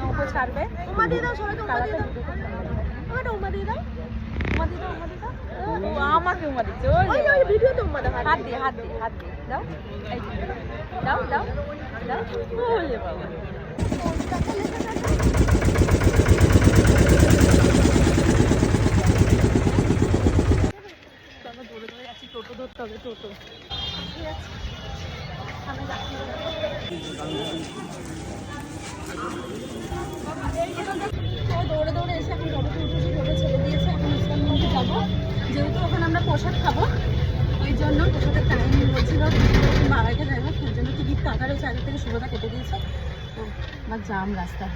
নৌকো ছাড়বে। উমা দিয়ে দাও সবাইকে উমা দিয়ে দাও। আমাকে উমা দিয়ে দাও। উমা দিতে উমা দিতে ও আমাকে উমা দিচ্ছে ওই ওই যে, ওই উমা দাও হাত দিয়ে হাত দিয়ে হাত দিয়ে। দাও। দাও দাও দাও। ওলে বাবা। চলো দৌড়ে দৌড়ে টোটো ধরতে হবে টোটো। তো দৌড়ে দৌড়ে এসে মধ্যে যাব যেহেতু ওখানে আমরা প্রসাদ ওই জন্য যাব সেই জন্য আগে থেকে সুবিধা কেটে দিয়েছে আমার জাম রাস্তা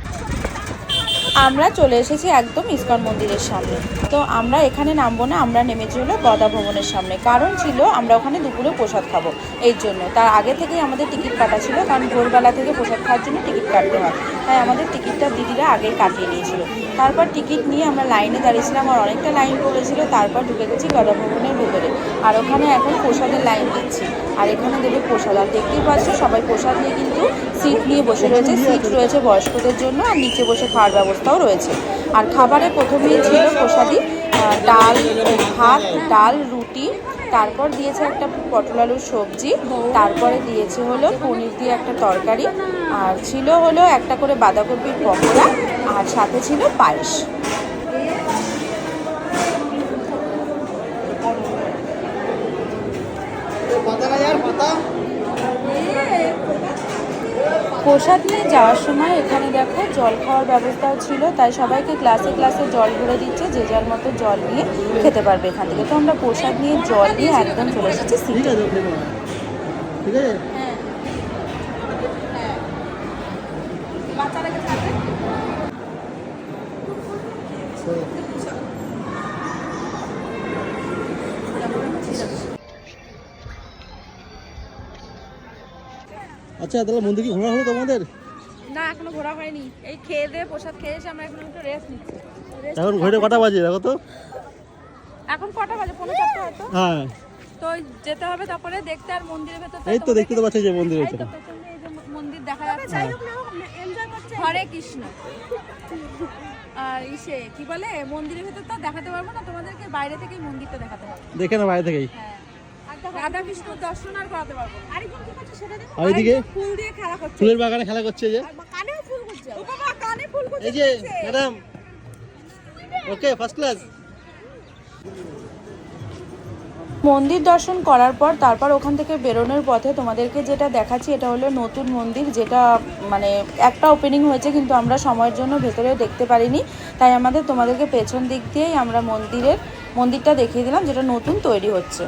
আমরা চলে এসেছি একদম ইস্কন মন্দিরের সামনে। তো আমরা এখানে নামবো না, আমরা নেমেছি হলো গদা ভবনের সামনে। কারণ ছিল আমরা ওখানে দুপুরে প্রসাদ খাব, এই জন্য। তার আগে থেকেই আমাদের টিকিট কাটা ছিল, কারণ ভোরবেলা থেকে প্রসাদ খাওয়ার জন্য টিকিট কাটতে হয়। তাই আমাদের টিকিটটা দিদিরা আগেই কাটিয়ে নিয়েছিল। তারপর টিকিট নিয়ে আমরা লাইনে দাঁড়িয়েছিলাম আর অনেকটা লাইন পড়েছিল তারপর ঢুকে গেছি গণভবনের ভেতরে। আর ওখানে এখন প্রসাদের লাইন দিচ্ছি। আর এখানে দেবে প্রসাদ আর দেখতেই পাচ্ছ সবাই প্রসাদ নিয়ে কিন্তু সিট নিয়ে বসে রয়েছে। সিট রয়েছে বয়স্কদের জন্য আর নিচে বসে খাওয়ার ব্যবস্থাও রয়েছে। আর খাবারে প্রথমেই ছিল প্রসাদি আহ, ডাল, ভাত, ডাল, রুটি, তারপর দিয়েছে একটা পটল আলুর সবজি, তারপরে দিয়েছে হলো পনির দিয়ে একটা তরকারি, আর ছিল হলো একটা করে বাঁধাকপির পকোড়া, আর সাথে ছিল পায়েস। প্রসাদ নিয়ে যাওয়ার সময় এখানে দেখো জল খাওয়ার ব্যবস্থাও ছিল তাই সবাইকে ক্লাসে ক্লাসে জল ভরে দিচ্ছে যে যার মতো জল নিয়ে খেতে পারবে এখান থেকে। তো আমরা প্রসাদ নিয়ে জল নিয়ে একদম চলে এসেছি সিটে। ঠিক আছে বাচ্চারা আচ্ছা তাহলে মন্দির কি ঘোরা হলো তোমাদের? না এখনও ঘোরা হয়নি। এই খেয়ে দিয়ে প্রসাদ খেয়ে এসে আমরা এখন একটু রেস্ট নিচ্ছি। এখন ঘড়িটা কটা বাজে দেখো তো? এখন কটা বাজে? পনেরো চারটে হয়তো। হ্যাঁ। তো ওই যেতে হবে তারপরে দেখতে আর মন্দিরের ভেতর এই তো দেখতে তো পাচ্ছি যে মন্দির এই তো মন্দির দেখা যাচ্ছে। এনজয় করছে। হরে কৃষ্ণ। আর ইসে কি বলে? মন্দিরের ভেতর তো আর দেখাতে পারব না তোমাদেরকে বাইরে থেকেই মন্দিরটা দেখাতে পারব দেখে না বাইরে থেকেই। হ্যাঁ। রাধা কৃষ্ণ দর্শন আর করাতে পারব। আরেকজন কি করছে সেটা দেখো। আর এইদিকে ফুল দিয়ে খেলা করছে। ফুলের বাগানে খেলা করছে যে। কানেও ফুল করছে ও বাবা কানে ফুল করছে এই যে ম্যাডাম। ওকে ফার্স্ট ক্লাস মন্দির দর্শন করার পর তারপর ওখান থেকে বেরোনোর পথে তোমাদেরকে যেটা দেখাচ্ছি এটা হলো নতুন মন্দির যেটা মানে একটা ওপেনিং হয়েছে কিন্তু আমরা সময়ের জন্য ভেতরে দেখতে পারিনি। তাই আমাদের তোমাদেরকে পেছন দিক দিয়েই আমরা মন্দিরের মন্দিরটা দেখিয়ে দিলাম যেটা নতুন তৈরি হচ্ছে।